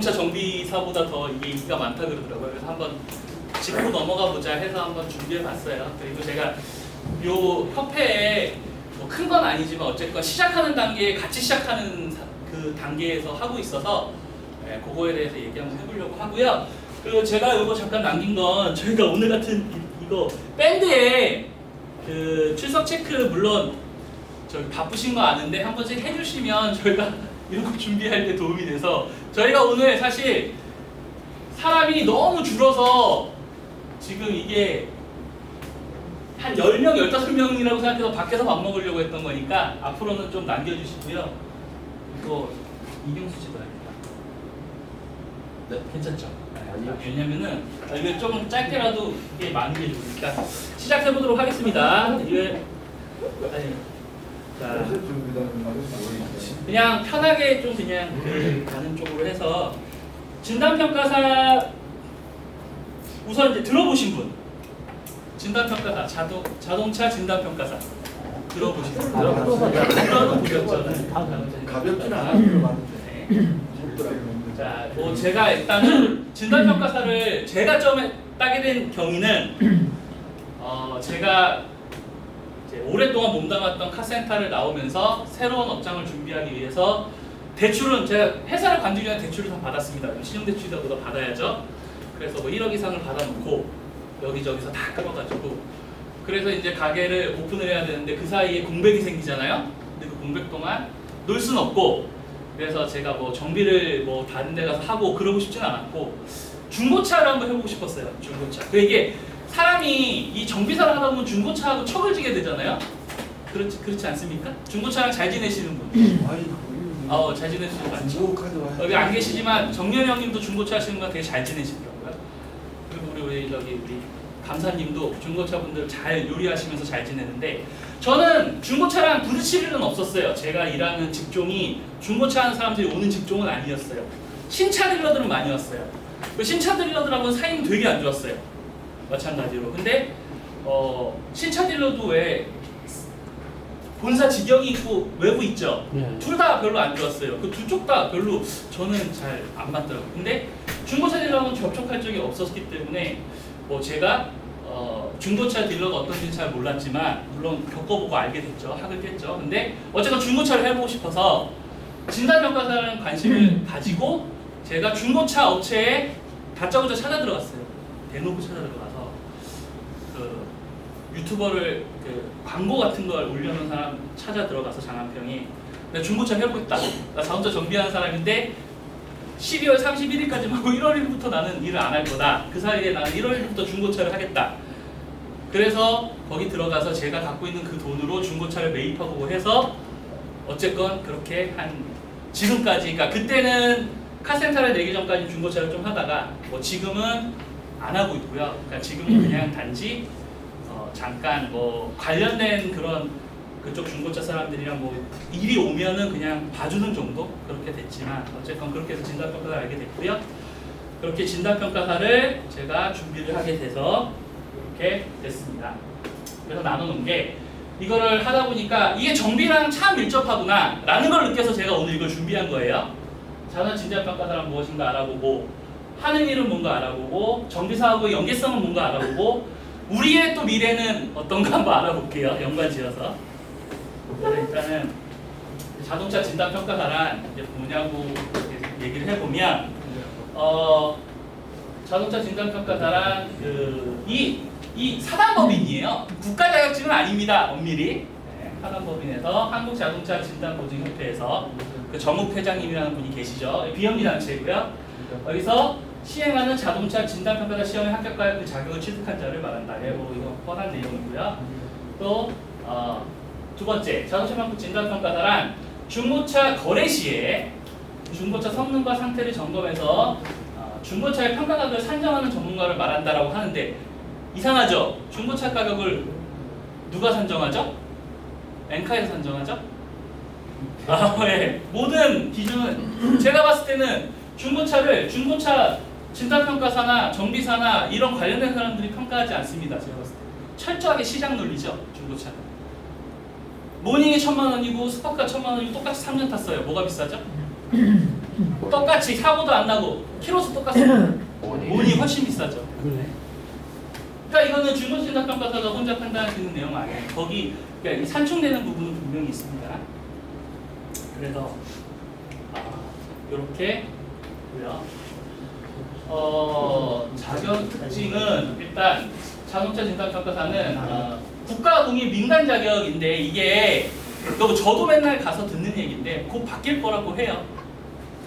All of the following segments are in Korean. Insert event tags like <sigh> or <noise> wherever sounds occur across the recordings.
자동차 정비사보다 더 이게 인기가 많다 그러더라고요. 그래서 한번 짚고 넘어가 보자 해서 한번 준비해 봤어요. 그리고 제가 요 협회에 뭐 큰 건 아니지만 어쨌건 시작하는 단계에 같이 시작하는 사- 그 단계에서 하고 있어서 예, 그거에 대해서 얘기 한번 해보려고 하고요. 그리고 제가 이거 잠깐 남긴 건 저희가 오늘 같은 이, 이거 밴드에 그 출석 체크 물론 저희 바쁘신 거 아는데 한 번씩 해주시면 저희가 <laughs> 이런 거 준비할 때 도움이 돼서 저희가 오늘 사실 사람이 너무 줄어서 지금 이게 한 10명, 15명이라고 생각해서 밖에서 밥 먹으려고 했던 거니까 앞으로는 좀 남겨주시고요. 이거 이경수 씨도 알겠다. 네, 괜찮죠? 왜냐면은 아, 이게 좀 짧게라도 이게 많은 게 좋으니까 시작해 보도록 하겠습니다. 이게 아니, 자. 그냥 편하게 좀 그냥 그 가는 쪽으로 해서 진단평가사 우선 이제 들어보신 분 진단평가사 자동 자동차 진단평가사 들어보신 분 들어는 보셨죠? 가볍진 않아요. 네. 자, 뭐 제가 일단은 진단평가사를 제가 처음에 따게 된 경위는 어 제가 오랫동안 몸담았던 카센터를 나오면서 새로운 업장을 준비하기 위해서 대출은 제가 회사를 관두기 전에 대출을 다 받았습니다. 신용대출이다 받아야죠. 그래서 뭐 1억 이상을 받아놓고 여기저기서 다 끌어가지고 그래서 이제 가게를 오픈을 해야 되는데 그 사이에 공백이 생기잖아요. 근데 그 공백 동안 놀 수는 없고 그래서 제가 뭐 정비를 뭐 다른 데 가서 하고 그러고 싶진 않았고 중고차를 한번 해보고 싶었어요. 중고차. 그 이게 사람이 이 정비사를 하다 보면 중고차하고 척을 지게 되잖아요. 그렇지 그렇지 않습니까? 중고차랑 잘 지내시는 분. 어, 잘 지내시는 분 많죠. 여기 안 계시지만 정년 형님도 중고차 하시는 거 되게 잘 지내시더라고요. 그리고 우리 우리 저기 우리 감사님도 중고차 분들 잘 요리하시면서 잘 지내는데 저는 중고차랑 부딪힐 일은 없었어요. 제가 일하는 직종이 중고차 하는 사람들이 오는 직종은 아니었어요. 신차 딜러들은 많이 왔어요. 그 신차 딜러들하고는 사이는 되게 안 좋았어요. 마찬가지로. 근데 어, 신차 딜러도 왜 본사 직영이 있고 외부 있죠. 네. 둘다 별로 안 좋았어요. 그 두 쪽 다 별로 저는 잘 안 맞더라고요. 근데 중고차 딜러하고는 접촉할 적이 없었기 때문에 뭐 제가 어, 중고차 딜러가 어떤지 잘 몰랐지만 물론 겪어보고 알게 됐죠. 학을 깼죠. 근데 어쨌든 중고차를 해보고 싶어서 진단평가사라는 관심을 가지고 제가 중고차 업체에 다짜고짜 찾아 들어갔어요. 대놓고 찾아 그 유튜버를 그 광고 같은 걸 올려놓은 사람 찾아 들어가서 장안평이 나 중고차 해보겠다. 나 자동차 정비하는 사람인데 12월 31일까지만 하고 1월 1일부터 나는 일을 안 할 거다. 그 사이에 나는 1월 1일부터 중고차를 하겠다. 그래서 거기 들어가서 제가 갖고 있는 그 돈으로 중고차를 매입하고 해서 어쨌건 그렇게 한 지금까지 그러니까 그때는 카센터를 내기 전까지 중고차를 좀 하다가 뭐 지금은 안 하고 있고요. 그러니까 지금은 그냥 단지 어 잠깐 뭐 관련된 그런 그쪽 중고차 사람들이랑 뭐 일이 오면은 그냥 봐주는 정도 그렇게 됐지만 어쨌건 그렇게 해서 진단평가를 알게 됐고요. 그렇게 진단평가사를 제가 준비를 하게 돼서 이렇게 됐습니다. 그래서 나눠놓은 게 이거를 하다 보니까 이게 정비랑 참 밀접하구나 라는 걸 느껴서 제가 오늘 이걸 준비한 거예요. 자동 진단평가사란 무엇인가 알아보고 하는 일은 뭔가 알아보고 정비사하고 연계성은 뭔가 알아보고 우리의 또 미래는 어떤가 한번 알아볼게요. 연관지어서. 그래서 일단은 자동차 진단평가사란 뭐냐고 얘기를 해보면 어 자동차 진단평가사란 그 이 이 사단법인이에요. 국가 자격증은 아닙니다. 엄밀히 네, 사단법인에서 한국자동차 진단보증협회에서 그 정욱 회장님이라는 분이 계시죠. 비영리 단체고요. 여기서 시행하는 자동차 진단평가사 시험에 합격하여 그 자격을 취득한 자를 말한다. 예, 뭐 이거 뻔한 내용이고요. 또 어, 두 번째 자동차 평가 진단평가사란 중고차 거래 시에 중고차 성능과 상태를 점검해서 어, 중고차의 평가 가격을 산정하는 전문가를 말한다라고 하는데 이상하죠? 중고차 가격을 누가 산정하죠? 엔카에서 산정하죠? 아, 네. 모든 기준은 제가 봤을 때는 중고차를 중고차 진단평가사나 정비사나 이런 관련된 사람들이 평가하지 않습니다. 제가 봤을 때 철저하게 시장 논리죠. 중고차는 모닝이 천만 원이고 스파크가 천만 원이고 똑같이 3년 탔어요. 뭐가 비싸죠? <clears throat> 똑같이 사고도 안 나고 키로수 똑같습니다. <clears throat> 원이 훨씬 비싸죠. 그러니까 이거는 중고신탁평가사가 혼자 있는 내용 아니에요. 거기 그러니까 이 산출되는 부분은 분명히 있습니다. 그래서 아, 이렇게 고요. 어, 자격 특징은 일단 자동차 진단평가사는 어, 국가공인 민간 자격인데 이게 이거 저도 맨날 가서 듣는 얘기인데 곧 바뀔 거라고 해요.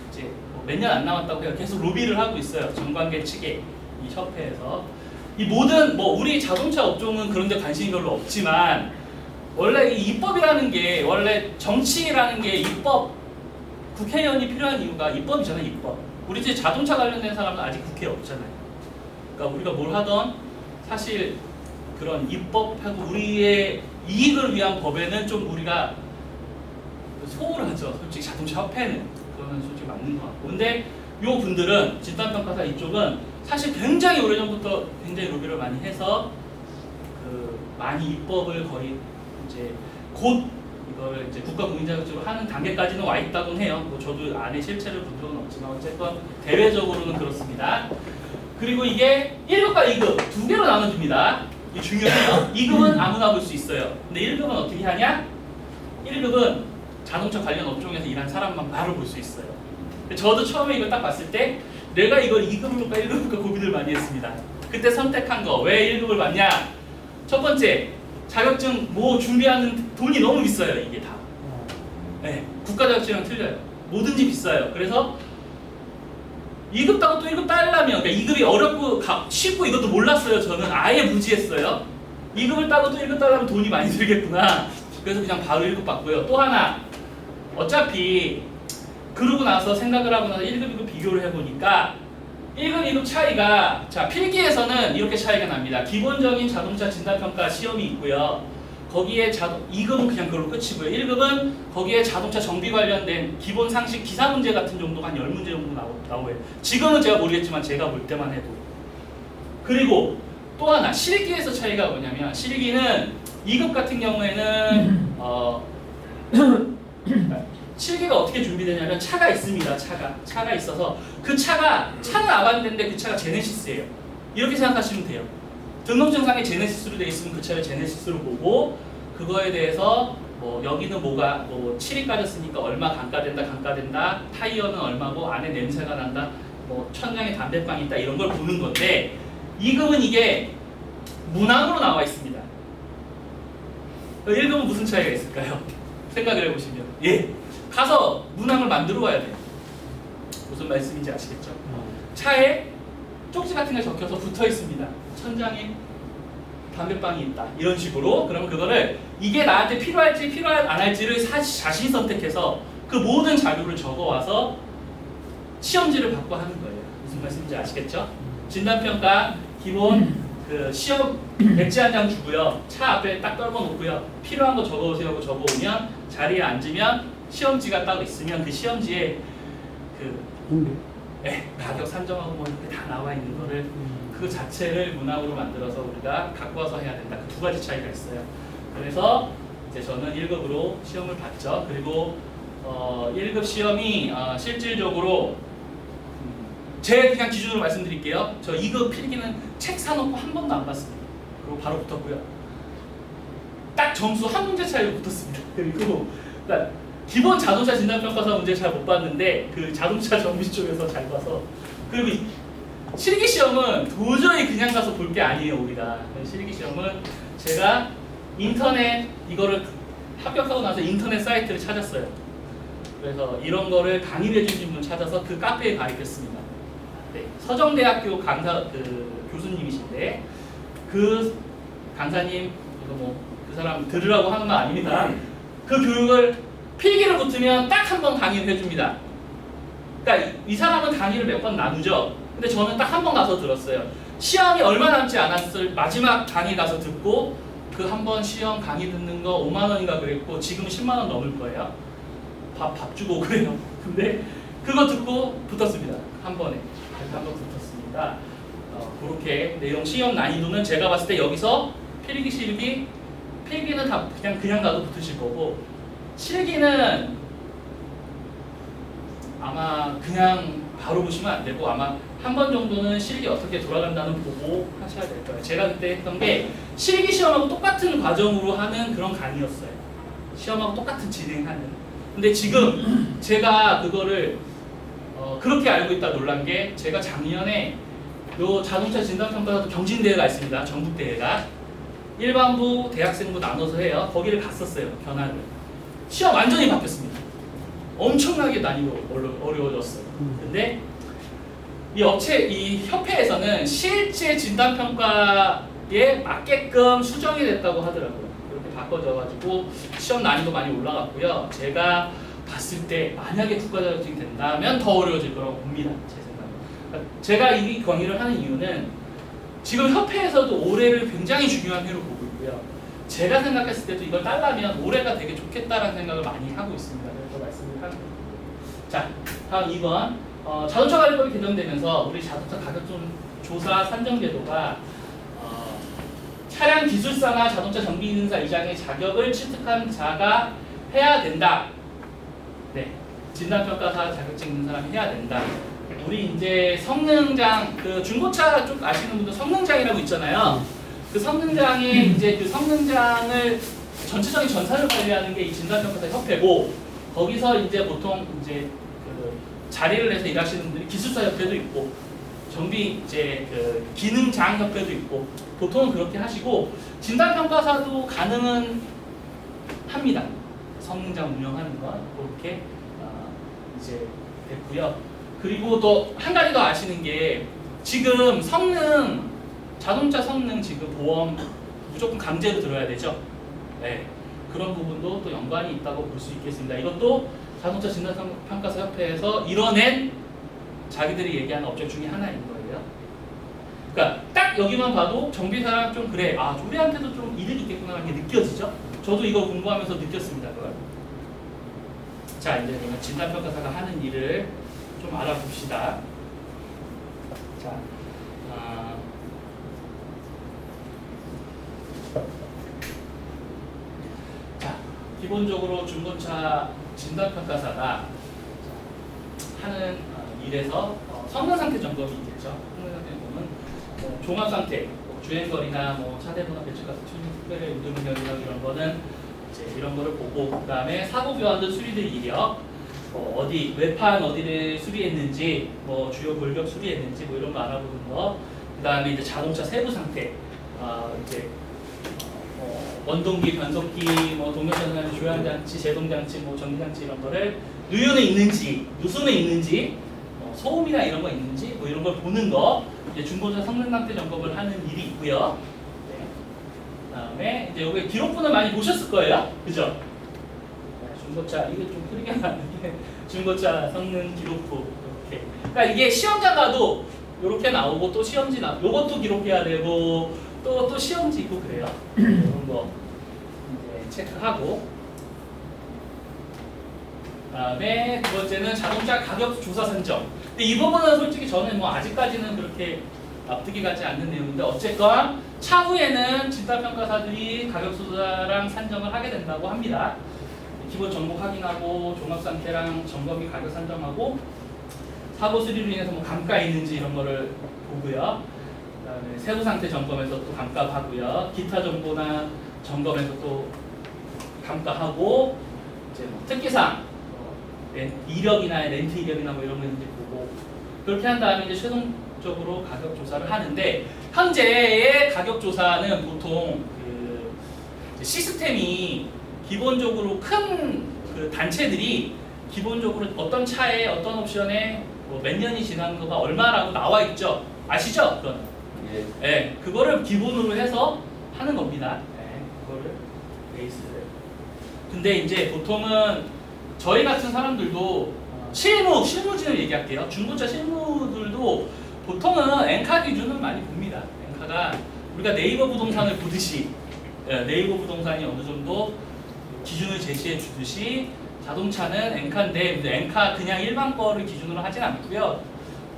이제 뭐몇년 안 남았다고 해요. 계속 로비를 하고 있어요. 정관계 측에 이 협회에서 이 모든 뭐 우리 자동차 업종은 그런데 관심이 별로 없지만 원래 이 입법이라는 게 원래 정치라는 게 입법 국회의원이 필요한 이유가 입법이잖아요. 입법. 우리 이제 자동차 관련된 사람은 아직 국회에 없잖아요. 그러니까 우리가 뭘 하던 사실 그런 입법하고 우리의 이익을 위한 법에는 좀 우리가 소홀 하죠. 솔직히 자동차 협회는 그거는 솔직히 맞는 것 같고. 근데 요 분들은 진단평가사 이쪽은 사실 굉장히 오래전부터 굉장히 로비를 많이 해서 그 많이 입법을 거의 이제 곧 이걸 이제 국가 공인자격증으로 하는 단계까지는 와 있다곤 해요. 뭐 저도 안에 실체를 본 적은 없지만 어쨌건 대외적으로는 그렇습니다. 그리고 이게 1급과 2급 두 개로 나눠집니다. 이게 중요해요. 2급은 아무나 볼 수 있어요. 근데 1급은 어떻게 하냐? 1급은 자동차 관련 업종에서 일한 사람만 바로 볼 수 있어요. 저도 처음에 이걸 딱 봤을 때 내가 이걸 2급을 볼까 1급을 볼까 고민을 많이 했습니다. 그때 선택한 거 왜 1급을 봤냐? 첫 번째 자격증 뭐 준비하는 돈이 너무 비싸요 이게 다. 네, 국가 자격증이랑 틀려요. 뭐든지 비싸요. 그래서 2급 따고 또 1급 따려면 그러니까 2급이 어렵고 가- 쉽고 이것도 몰랐어요. 저는 아예 무지했어요. 2급을 따고 또 1급 따려면 돈이 많이 들겠구나. 그래서 그냥 바로 1급 받고요. 또 하나 어차피 그러고 나서 생각을 하고 나서 1급, 2급 비교를 해보니까 1급, 2급 차이가 자 필기에서는 이렇게 차이가 납니다. 기본적인 자동차 진단평가 시험이 있고요. 거기에 자 2급은 그냥 그걸로 끝이고요. 1급은 거기에 자동차 정비 관련된 기본 상식 기사 문제 같은 정도가 한 10문제 정도 나오, 나와요. 지금은 제가 모르겠지만 제가 볼 때만 해도. 그리고 또 하나 실기에서 차이가 뭐냐면 실기는 2급 같은 경우에는 어 실기가 어떻게 준비되냐면 차가 있습니다. 차가 차가 있어서 그 차가 차는 아반떼인데 그 차가 제네시스예요. 이렇게 생각하시면 돼요. 등록증상에 제네시스로 되어 있으면 그 차를 제네시스로 보고 그거에 대해서 뭐 여기는 뭐가 뭐 7이 까졌으니까 얼마 감가된다 감가된다 타이어는 얼마고 안에 냄새가 난다 뭐 천장에 담배빵이 있다 이런 걸 보는 건데 2급은 이게 문항으로 나와 있습니다. 1급은 무슨 차이가 있을까요? <laughs> 생각을 해보시면 예 가서 문항을 만들어 와야 돼요. 무슨 말씀인지 아시겠죠? 차에 쪽지 같은 게 적혀서 붙어 있습니다. 천장에 담배빵이 있다. 이런 식으로. 그럼 그거를 이게 나한테 필요할지 필요 안 할지를 사, 자신 선택해서 그 모든 자료를 적어 와서 시험지를 받고 하는 거예요. 무슨 말씀인지 아시겠죠? 진단평가 기본 그 시험 백지 한 장 주고요. 차 앞에 딱 떨궈 놓고요. 필요한 거 적어 오세요 하고 적어 오면 자리에 앉으면 시험지가 딱 있으면 그 시험지에 그. 예, 가격 산정하고 뭐 이렇게 다 나와 있는 거를 그 자체를 문항으로 만들어서 우리가 갖고 와서 해야 된다. 그 두 가지 차이가 있어요. 그래서 이제 저는 1급으로 시험을 봤죠. 그리고 어, 1급 시험이 어, 실질적으로 음, 제 그냥 기준으로 말씀드릴게요. 저 2급 필기는 책 사놓고 한 번도 안 봤습니다. 그리고 바로 붙었고요. 딱 점수 한 문제 차이로 붙었습니다. <laughs> 그리고 그러니까 기본 자동차 진단평가사 문제 잘 못 봤는데 그 자동차 정비 쪽에서 잘 봐서. 그리고 이 실기 시험은 도저히 그냥 가서 볼 게 아니에요 우리가. 실기 시험은 제가 인터넷 이거를 합격하고 나서 인터넷 사이트를 찾았어요. 그래서 이런 거를 강의를 해주신 분 찾아서 그 카페에 가입했습니다. 네, 서정대학교 강사 그 교수님이신데 그 강사님 이거 뭐 그 사람 들으라고 하는 말 아닙니다. 그 교육을 필기를 붙으면 딱 한 번 강의를 해줍니다. 그러니까 이 사람은 강의를 몇 번 나누죠. 근데 저는 딱 한 번 가서 들었어요. 시험이 얼마 남지 않았을 마지막 강의 가서 듣고 그 한 번 시험 강의 듣는 거 5만 원인가 그랬고 지금 10만 원 넘을 거예요. 밥, 밥 주고 그래요. <laughs> 근데 그거 듣고 붙었습니다. 한 번에. 그래서 한번 붙었으니까 어, 그렇게 내용 시험 난이도는 제가 봤을 때 여기서 필기 실기 필기는 다 그냥 그냥 가도 붙으실 거고 실기는 아마 그냥 바로 보시면 안 되고 아마 한 번 정도는 실기 어떻게 돌아간다는 보고 하셔야 될 거예요. 제가 그때 했던 게 실기 시험하고 똑같은 과정으로 하는 그런 강의였어요. 시험하고 똑같은 진행하는. 근데 지금 제가 그거를 어, 그렇게 알고 있다 놀란 게 제가 작년에 요 자동차 진단평가도 경진대회가 있습니다. 전국대회가. 일반부, 대학생부 나눠서 해요. 거기를 갔었어요. 견학을. 시험 완전히 바뀌었습니다. 엄청나게 난이도 어려- 어려워졌어요. 근데 이 업체, 이 협회에서는 실제 진단 평가에 맞게끔 수정이 됐다고 하더라고요. 그렇게 바꿔져가지고 시험 난이도 많이 올라갔고요. 제가 봤을 때 만약에 국가 자격증이 된다면 더 어려워질 거라고 봅니다. 제 생각에. 그러니까 제가 이 강의를 하는 이유는 지금 협회에서도 올해를 굉장히 중요한 해로 보고 있고요. 제가 생각했을 때도 이걸 따라하면 올해가 되게 좋겠다라는 생각을 많이 하고 있습니다. 그래서 말씀을 하는 거예요. 자, 다음 2번. 어, 자동차 관리법이 개정되면서 우리 자동차 가격 좀 조사 산정 제도가 어, 차량 기술사나 자동차 정비 인사 이장의 자격을 취득한 자가 해야 된다. 네, 진단평가사 자격증 있는 사람이 해야 된다. 우리 이제 성능장 그 중고차 쪽 아시는 분들 성능장이라고 있잖아요. 그 성능장에 이제 그 성능장을 전체적인 전사를 관리하는 게 이 진단평가사 협회고 거기서 이제 보통 이제 그 자리를 내서 일하시는 분들이 기술사 협회도 있고 정비 이제 그 기능장 협회도 있고 보통은 그렇게 하시고 진단평가사도 가능은 합니다. 성능장 운영하는 건 그렇게 어, 이제 됐고요. 그리고 또 한 가지 더 아시는 게 지금 성능 자동차 성능 지금 보험 무조건 강제로 들어야 되죠. 네. 그런 부분도 또 연관이 있다고 볼 수 있겠습니다. 이것도 자동차 진단평가사 협회에서 이뤄낸 자기들이 얘기하는 업적 중에 하나인 거예요. 그러니까 딱 여기만 봐도 정비사랑 좀 그래. 아, 우리한테도 좀 이득이 있겠구나라는 게 느껴지죠. 저도 이거 공부하면서 느꼈습니다. 그걸. 자, 이제 진단평가사가 하는 일을 좀 알아봅시다. 자, 아, 자, 기본적으로 중고차 진단평가사가 하는 어, 일에서 어, 성능 상태 점검이 있겠죠. 성능 상태 점검은 뭐 종합 상태, 뭐 주행거리나 뭐 차대도나 배출 같은 특별히 운전 능력이나 이런 거는 이제 이런 거를 보고 그다음에 사고 교환도 수리될 이력, 뭐 어디 외판 어디를 수리했는지, 뭐 주요 골격 수리했는지 뭐 이런 거 알아보는 거. 그다음에 이제 자동차 세부 상태, 아 이제 어, 원동기, 변속기, 뭐 동력전환, 조향 장치, 제동 장치, 뭐 전기 장치 이런 거를 누유는 있는지, 누수는 있는지, 어, 소음이나 이런 거 있는지, 뭐 이런 걸 보는 거, 이제 중고차 성능 상태 점검을 하는 일이 있고요. 네. 그다음에 이제 여기 기록부는 많이 보셨을 거예요, 그죠? 네, 중고차 이게 좀 흐리게 <laughs> 나는데 중고차 성능 기록부 이렇게. 그러니까 이게 시험장 가도 이렇게 나오고 또 시험지 나, 요것도 기록해야 되고 또 또 시험지 있고 그래요. 이런 <clears throat> 거 이제 체크하고. 그 다음에 두 번째는 자동차 가격 조사 산정. 근데 이 부분은 솔직히 저는 뭐 아직까지는 그렇게 납득이 가지 않는 내용인데 어쨌건 차후에는 진단평가사들이 가격 조사랑 산정을 하게 된다고 합니다. 기본 정보 확인하고 종합 상태랑 점검 및 가격 산정하고 사고 수리로 인해서 뭐 감가 있는지 이런 거를 보고요. 그다음에 세부 상태 점검에서 또 감가하고요. 기타 정보나 점검에서 또 감가하고 이제 뭐 특기사항 뭐 렌- 이력이나 렌트 이력이나 뭐 이런 거 있는지 보고 그렇게 한 다음에 이제 최종적으로 가격 조사를 하는데 현재의 가격 조사는 보통 그 이제 시스템이 기본적으로 큰 그 단체들이 기본적으로 어떤 차에 어떤 옵션에 뭐 몇 년이 지난 거가 얼마라고 나와 있죠 아시죠? 그건 예. 예, 그거를 기본으로 해서 하는 겁니다. 예, 그거를 베이스를. 근데 이제 보통은 저희 같은 사람들도 어, 실무, 실무진을 얘기할게요. 중고차 실무들도 보통은 엔카 기준을 많이 봅니다. 엔카가 우리가 네이버 부동산을 보듯이 예, 네이버 부동산이 어느 정도 기준을 제시해 주듯이 자동차는 엔카인데 엔카 그냥 일반 거를 기준으로 하진 않고요.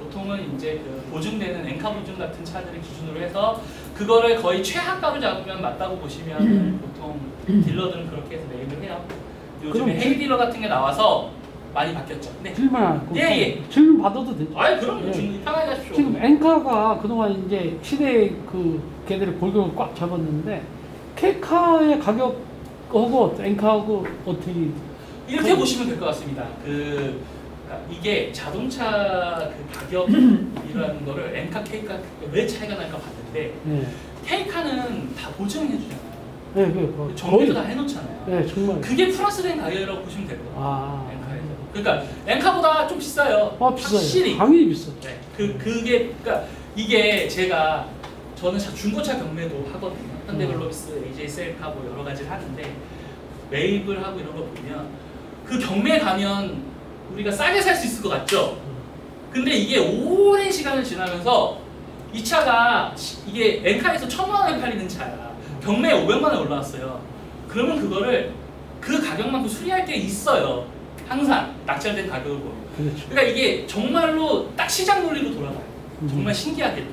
보통은 이제 그 보증되는 엔카 보증 같은 차들을 기준으로 해서 그거를 거의 최하가로 잡으면 맞다고 보시면 보통 딜러들은 그렇게 해서 매입을 해요. 요즘에 그럼 헤이 딜러 같은 게 나와서 많이 바뀌었죠. 네. 질문 예, 예. 질문 받아도 되죠? 아이 그럼 예. 충분히 편하게 하십시오. 지금 엔카가 그동안 이제 시대 그 걔들의 골격을 꽉 잡았는데 케카의 가격하고 엔카하고 어떻게 이렇게 그- 보시면 될 것 같습니다. 그 이게 자동차 그 가격이라는 <clears throat> 거를 엔카 케이카 왜 차이가 날까 봤는데 네. 케이카는 다 보증해 주잖아요. 네, 그 정비도 다 해놓잖아요. 네, 정말. 그게 플러스된 가격이라고 보시면 될 거예요. 아, 엔카에서. 그러니까 엔카보다 좀 비싸요. 아 비싸요. 확실히. 당연히 비싸. 네. 그 그게 그러니까 이게 제가 저는 자- 중고차 경매도 하거든요. 현대글로비스, AJ 셀카 뭐 여러 가지를 하는데 매입을 하고 이런 거 보면 그 경매 가면 우리가 싸게 살 수 있을 것 같죠. 근데 이게 오랜 시간을 지나면서 이 차가 시- 이게 엔카에서 천만 원에 팔리는 차야. 경매에 500만 원에 올라왔어요. 그러면 그거를 그 가격만큼 수리할 게 있어요. 항상 낙찰된 가격을 보면. 그렇죠. 그러니까 이게 정말로 딱 시장 논리로 돌아가요. 음. 정말 신기하게도.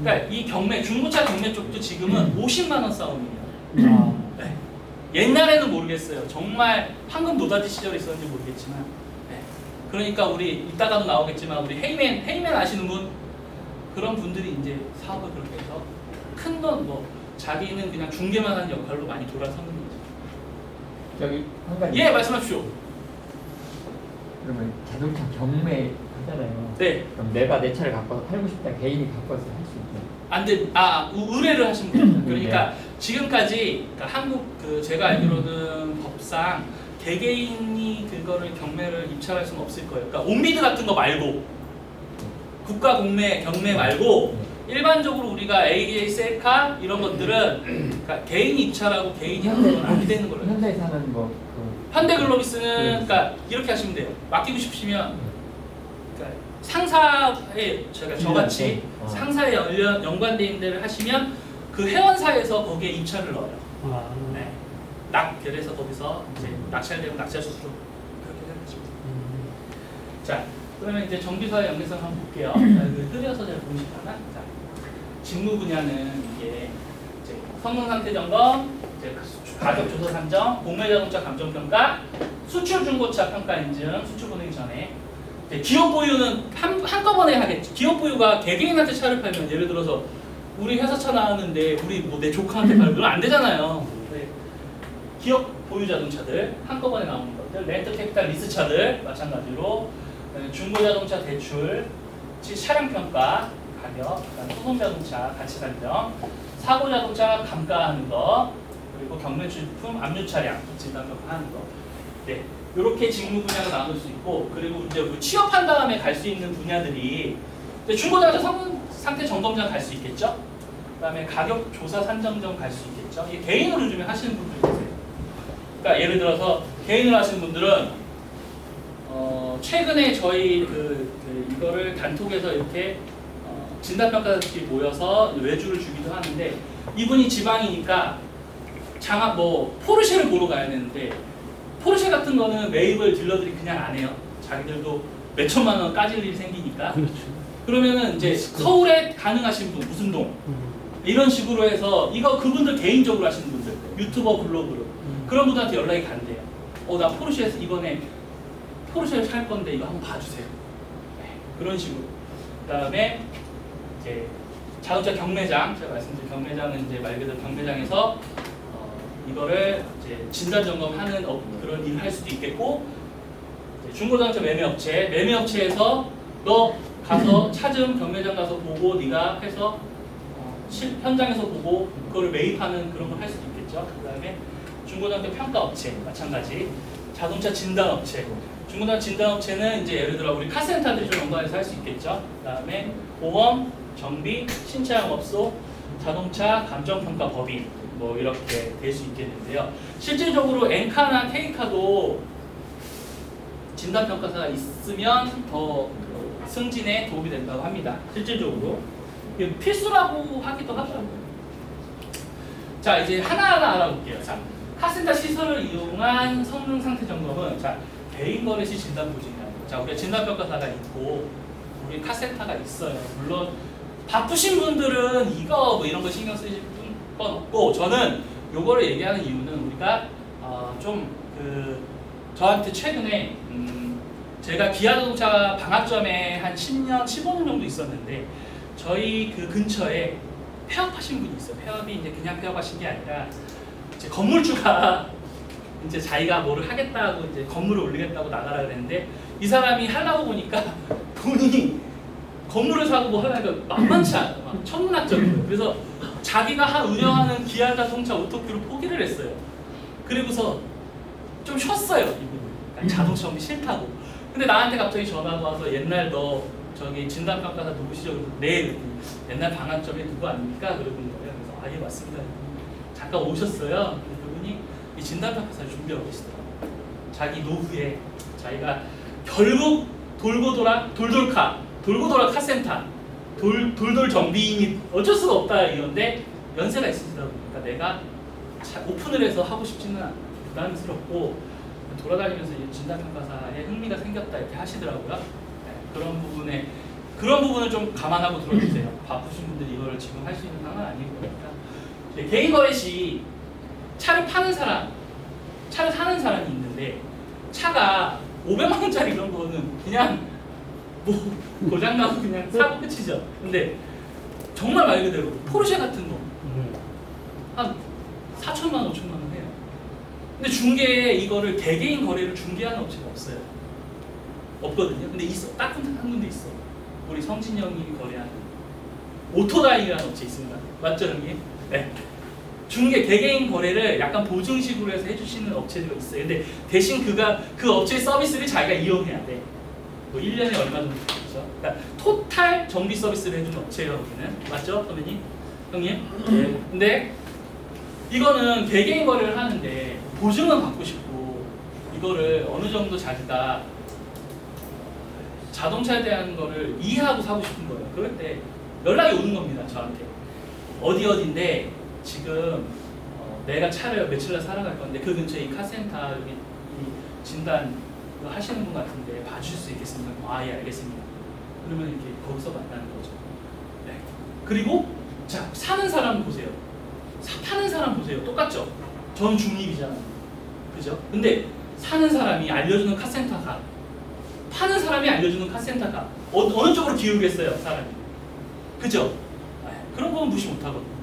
그러니까 이 경매 중고차 경매 쪽도 지금은 50만 원 싸움이에요. 아, 네. 옛날에는 모르겠어요. 정말 황금 노다지 시절이 있었는지 모르겠지만. 네. 그러니까 우리 이따가도 나오겠지만 우리 헤이맨 헤이맨 아시는 분 그런 분들이 이제 사업을 그렇게 해서 큰 돈 뭐 자기는 그냥 중개만 하는 역할로 많이 돌아서는 거죠. 저기 한 가지. 예, 말씀하십시오. 그러면 자동차 경매 하잖아요. 네. 그럼 내가 내 차를 갖고 팔고 싶다 개인이 갖고서 할 수 있죠. 안 돼. 아, 우- 의뢰를 하시면 됩니다. 그러니까 지금까지 그러니까 한국 그 제가 알기로는 법상 개개인이 그거를 경매를 입찰할 수는 없을 거예요. 그러니까 온비드 같은 거 말고 국가 공매 경매 말고 일반적으로 우리가 ADA 셀카 이런 것들은 그러니까 개인이 입찰하고 개인이 하는 건 안 되는 거예요. 현대에서는 뭐 그 현대글로비스는 네. 그러니까 이렇게 하시면 돼요. 맡기고 싶으시면 그러니까 상사에 제가 저같이 네. 어. 상사에 연련 연관돼 있는 데를 하시면 그 회원사에서 거기에 입찰을 넣어요. 아, 네. 낙 그래서 거기서 이제 낙찰되면 낙찰 수수료 그렇게 생각하시면 돼요. 음. 자 그러면 이제 정비사의 연계성 한번 볼게요. 흐려서 잘 보이시나요? 자 직무 분야는 이게 이제 성능 상태 점검, 이제 그 가격 조사 산정, 공매 자동차 감정 평가, 수출 중고차 평가 인증, 수출 보내기 전에 기업 보유는 한, 한꺼번에 하겠죠. 기업 보유가 개개인한테 차를 팔면 예를 들어서 우리 회사 차 나왔는데 우리 뭐 내 조카한테 팔면 안 되잖아요. 네. 기업 보유 자동차들 한꺼번에 나오는 것들, 렌트 캐피탈 리스 차들 마찬가지로 네, 중고 자동차 대출, 치- 차량 평가, 가격, 소송 자동차 가치 산정, 사고 자동차 감가하는 거, 그리고 경매 출품 압류 차량 진단 평가하는 거. 네, 이렇게 직무 분야로 나눌 수 있고 그리고 이제 그 취업한 다음에 갈 수 있는 분야들이 이제 중고 자동차 성능 상태 점검장 갈 수 있겠죠. 그다음에 가격 조사 산정점 갈 수 있겠죠. 개인으로 요즘에 하시는 분들이 계세요. 그러니까 예를 들어서 개인으로 하시는 분들은 어, 최근에 저희 그, 그 이거를 단톡에서 이렇게 어, 진단평가들이 모여서 외주를 주기도 하는데 이분이 지방이니까 장학 뭐 포르쉐를 보러 가야 되는데 포르쉐 같은 거는 매입을 딜러들이 그냥 안 해요. 자기들도 몇 천만 원 까질 일이 생기니까. 그렇죠. 그러면은 이제 서울에 가능하신 분 무슨 동 음. 이런 식으로 해서 이거 그분들 개인적으로 하시는 분들 유튜버 블로그로 음. 그런 분들한테 연락이 간대요. 어 나 포르쉐에서 이번에 포르쉐를 살 건데 이거 한번 봐주세요. 네, 그런 식으로. 그 다음에 이제 자동차 경매장 제가 말씀드린 경매장은 이제 말 그대로 경매장에서 어, 이거를 이제 진단 점검하는 업- 그런 일을 할 수도 있겠고 중고자동차 매매업체 매매업체에서 너 가서 <clears throat> 찾음 경매장 가서 보고 네가 해서 어, 실, 현장에서 보고 그거를 매입하는 그런 걸 할 수도 있겠죠. 그 다음에 중고자동차 평가업체 마찬가지 자동차 진단업체 중고자동차 진단업체는 이제 예를 들어 우리 카센터들이 좀 연관해서 할 수 있겠죠. 그 다음에 보험, 정비, 신차영업소, 자동차 감정평가 법인 뭐 이렇게 될 수 있겠는데요. 실질적으로 엔카나 케이카도 진단평가사가 있으면 더 승진에 도움이 된다고 합니다. 실질적으로 필수라고 하기도 하더라고요. 자 이제 하나하나 알아볼게요. 자 카센터 시설을 이용한 성능 상태 점검은 자 개인 거래 시 진단 보증이라는 거. 자 우리가 진단평가사가 있고 우리 카센터가 있어요. 물론 바쁘신 분들은 이거 뭐 이런 거 신경 쓰실 건 없고 저는 요거를 얘기하는 이유는 우리가 어, 좀그 저한테 최근에 음, 제가 기아 자동차 방학점에 한 10년, 15년 정도 있었는데 저희 그 근처에 폐업하신 분이 있어요. 폐업이 이제 그냥 폐업하신 게 아니라 이제 건물주가 <laughs> 이제 자기가 뭐를 하겠다고 이제 건물을 올리겠다고 나가라 그랬는데 이 사람이 하려고 보니까 <laughs> 돈이 건물을 사고 뭐 하려니까 만만치 않아. 막 천문학적이에요. 그래서 자기가 한 운영하는 기아 자동차 오토큐를 포기를 했어요. 그리고서 좀 쉬었어요 이분이. 그러니까 자동차 운이 싫다고. 근데 나한테 갑자기 전화가 와서 옛날 너 저기 진단평가사 누구시죠? 그래서 네. 옛날 방학점에 누구 아닙니까? 그러는 거예요. 그래서 아예 맞습니다. 잠깐 오셨어요. 그분이 이 진단평가사를 준비하고 계시더라고요. 자기 노후에 자기가 결국 돌고 돌아 돌돌카 돌고 돌아 카센터 돌 돌돌 정비인이 어쩔 수가 없다 이건데 연세가 있으시다 보니까 내가 자- 오픈을 해서 하고 싶지는 않- 부담스럽고 돌아다니면서 이 진단평가사에 흥미가 생겼다 이렇게 하시더라고요. 네, 그런 부분에 그런 부분을 좀 감안하고 들어주세요. 바쁘신 분들이 이거를 지금 할 수 있는 상황은 아니고 그러니까 이제 개인 거래 시 차를 파는 사람, 차를 사는 사람이 있는데 차가 500만 원짜리 이런 거는 그냥 뭐 <laughs> 고장 나고 그냥 사고 끝이죠. 근데 정말 말 그대로 포르쉐 같은 거 한 4천만 원, 5천만 원 해요. 근데 중개에 이거를 개개인 거래를 중개하는 업체가 없어요. 없거든요. 근데 있어. 딱 한 군데 있어. 우리 성진 형님이 거래하는 오토다이라는 업체 있습니다. 맞죠, 형님? 네. 중개 개개인 거래를 약간 보증식으로 해서 해주시는 업체가 있어요. 근데 대신 그가 그 업체의 서비스를 자기가 이용해야 돼. 뭐 1년에 얼마 정도 되죠? 그러니까 토탈 정비 서비스를 해주는 업체예요, 여기는. 맞죠, 선배님? 형님? 네. 근데 이거는 개개인 거래를 하는데 보증은 받고 싶고 이거를 어느 정도 자기가 자동차에 대한 거를 이해하고 사고 싶은 거예요. 그럴 때 연락이 오는 겁니다, 저한테. 어디 어디인데 지금 어, 내가 차를 며칠 날 사러 갈 건데 그 근처에 이 카센터 여기 이 진단 하시는 분 같은데 봐주실 수 있겠습니까? 아 예 알겠습니다. 그러면 이렇게 거기서 만나는 거죠. 네. 그리고 자 사는 사람 보세요. 사, 파는 사람 보세요. 똑같죠? 전 중립이잖아요. 그죠? 근데 사는 사람이 알려주는 카센터가 파는 사람이 알려주는 카센터가 어, 어느 쪽으로 기울겠어요, 사람이. 그죠? 네, 그런 건 무시 못하거든요.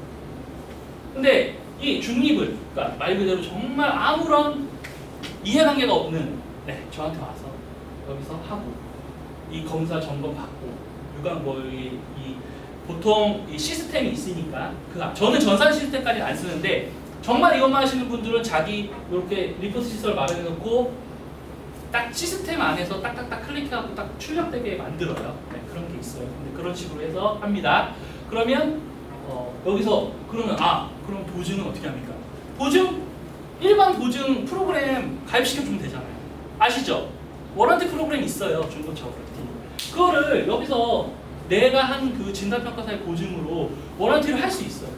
근데 이 중립을, 그러니까 말 그대로 정말 아무런 이해관계가 없는, 네, 저한테 와서 여기서 하고, 이 검사 점검 받고, 유관 뭐, 이, 이 보통 이 시스템이 있으니까, 그, 저는 전산 시스템까지 안 쓰는데, 정말 이것만 하시는 분들은 자기 이렇게 리포트 시설 마련해놓고, 딱 시스템 안에서 딱딱딱 클릭해갖고 딱 출력되게 만들어요. 네, 그런 게 있어요. 근데 그런 식으로 해서 합니다. 그러면 어, 여기서 그러면 아 그럼 보증은 어떻게 합니까? 보증 일반 보증 프로그램 가입시켜 주면 되잖아요. 아시죠? 워런티 프로그램 있어요. 중고차 워런티. 그거를 여기서 내가 한 그 진단평가사의 보증으로 워런티를 할 수 있어요.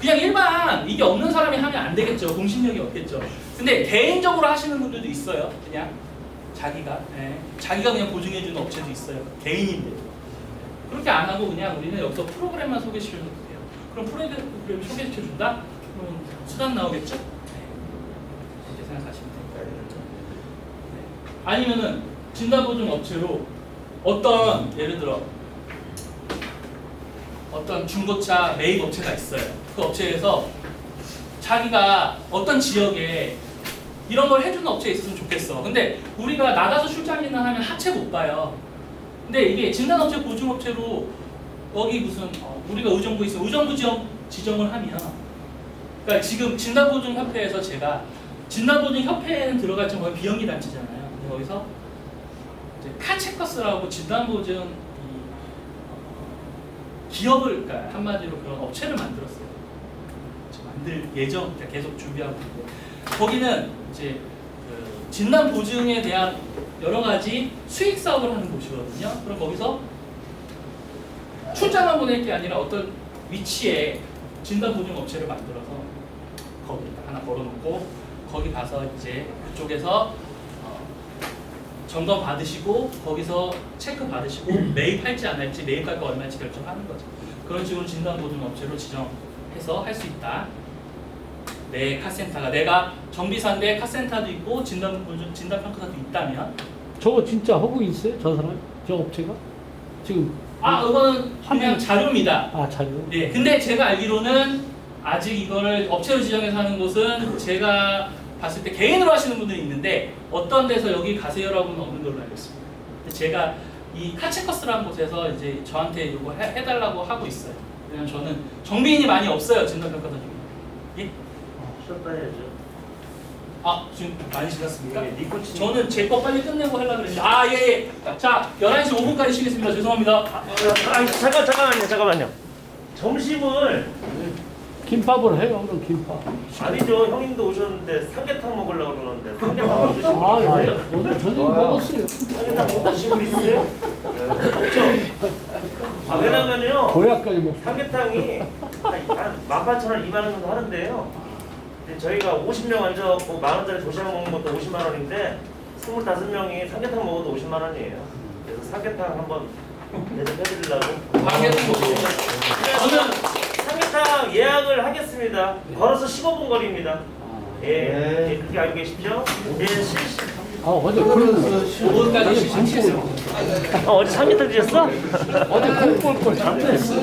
그냥 일반 이게 없는 사람이 하면 안 되겠죠. 공신력이 없겠죠. 근데 개인적으로 하시는 분들도 있어요. 그냥 자기가 예, 자기가 그냥 보증해주는 업체도 있어요. 개인인데 그렇게 안 하고 그냥 우리는 여기서 프로그램만 소개시켜줘도 돼요. 그럼 프로그램 소개시켜준다? 그럼 수당 나오겠죠? 네. 그렇게 생각하시면 됩니다. 네. 아니면은 진단보증 업체로 어떤 예를 들어 어떤 중고차 매입 업체가 있어요. 그 업체에서 자기가 어떤 지역에 이런 걸 해주는 업체에 있었으면 좋겠어. 근데 우리가 나가서 출장이나 하면 하체 못 봐요. 근데 이게 진단업체 보증업체로 여기 무슨 어, 우리가 의정부에 있어 의정부 지역 지정을 하면 그러니까 지금 진단보증협회에서 제가 진단보증협회에는 들어갈 정말 비영리 단체잖아요. 거기서 이제 카체커스라고 진단보증 이, 어, 기업을 그러니까 한마디로 그런 업체를 만들었어요. 만들 예정 계속 준비하고 있는데 거기는 이제 그 진단 보증에 대한 여러 가지 수익 사업을 하는 곳이거든요. 그럼 거기서 출장만 보낼 게 아니라 어떤 위치에 진단 보증 업체를 만들어서 거기 하나 걸어놓고 거기 가서 이제 그쪽에서 어, 점검 받으시고 거기서 체크 받으시고 매입할지 안 할지 매입할 거 얼마인지 결정하는 거죠. 그런 식으로 진단 보증 업체로 지정해서 할 수 있다. 내 카센터가 내가 정비사인데 카센터도 있고 진단 진단 평가사도 있다면 저거 진짜 하고 있어요? 저 사람? 저 업체가? 지금 아, 이거는 그냥 한- 자료입니다. 아 자료. 네, 근데 제가 알기로는 아직 이거를 업체로 지정해서 하는 곳은 제가 봤을 때 개인으로 하시는 분들이 있는데 어떤 데서 여기 가세요라고는 없는 걸로 알고 있습니다. 근데 제가 이 카체커스라는 곳에서 이제 저한테 이거 해, 해달라고 하고 있어요. 왜냐면 저는 정비인이 많이 없어요 진단평가사 중에. 예? 쉬었다 해야죠. 아 지금 많이 지났습니까? 예, 니코틴. 저는 제 거 빨리 끝내고 하려고 그랬는데 아 예, 예. 자 11시 5분까지 쉬겠습니다. 죄송합니다. 아, 잠깐 잠깐만요, 잠깐만요. 점심을 김밥을 해요, 그럼 김밥. 아니죠. 형님도 오셨는데 삼계탕 먹으려고 그러는데 삼계탕 먹으시고 아, 있어요? 오늘 오늘 저녁 먹었어요. 삼계탕 먹고 드시고 있어요? 없죠. 아 왜냐면요. 보약까지 먹. 삼계탕이 한 18,000원, 2만 원 정도 하는데요. 근데 저희가 50명 앉아갖고 만 원짜리 도시락 먹는 것도 50만 원인데 25명이 삼계탕 먹어도 50만 원이에요. 그래서 삼계탕 한번 대접해드리려고. 먹습니다. 저는 삼계탕 예약을 하겠습니다. 걸어서 15분 거리입니다. 예, 예, 그렇게 알고 계시죠? 예, 실시. 아 어제 그러고 5분까지 쉬겠습니다. 어, 어제 삼계탕 드셨어? 어제 꿀꿀 걸 잠들었어.